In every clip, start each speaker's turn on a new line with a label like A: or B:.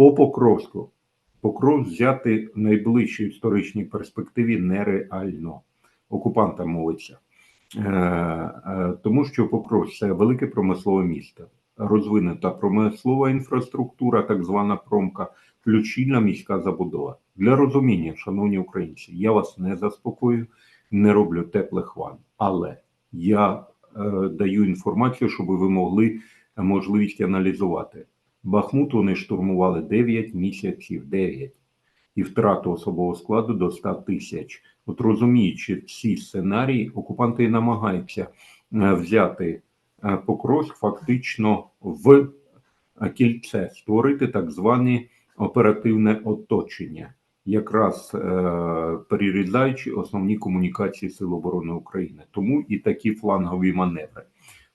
A: По Покровську. Покров взяти в найближчій історичній перспективі нереально. Окупанта мовиться. Е, е, тому що Покров це велике промислове місто, розвинута промислова інфраструктура, так звана промка, ключільна міська забудова. Для розуміння, шановні українці, я вас не заспокою, не роблю теплих ван, але я е, даю інформацію, щоб ви могли можливість аналізувати. Бахмут вони штурмували 9 місяців, 9. І втрату особового складу до 100 тисяч. От розуміючи ці сценарії, окупанти намагаються е, взяти е, Покровськ фактично в е, кільце, створити так зване оперативне оточення, якраз перерізаючи основні комунікації Сил оборони України. Тому і такі флангові маневри.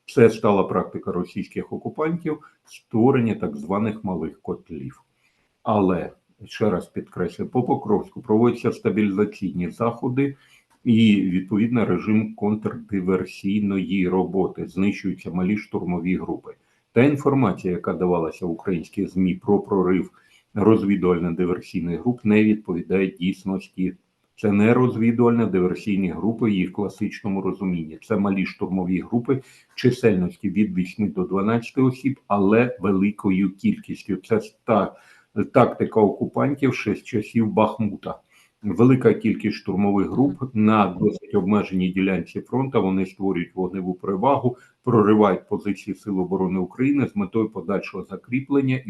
A: Це стала практика російських окупантів створення так званих малих котлів. Але ще раз підкреслю, по Покровську проводяться стабілізаційні заходи і відповідно режим контрдиверсійної роботи. Знищуються малі штурмові групи. Та інформація, яка давалася в українських ЗМІ про прорив розвідувально-диверсійних груп, не відповідає дійсності. Це не розвідувально диверсійні групи в їх класичному розумінні. Це малі штурмові групи чисельності від 8 до 12 осіб, але великою кількістю. Це та тактика окупантів ще з часів Бахмута. Велика кількість штурмових груп на досить обмеженій ділянці фронту. Вони створюють вогневу перевагу, проривають позиції Сил оборони України з метою подальшого закріплення і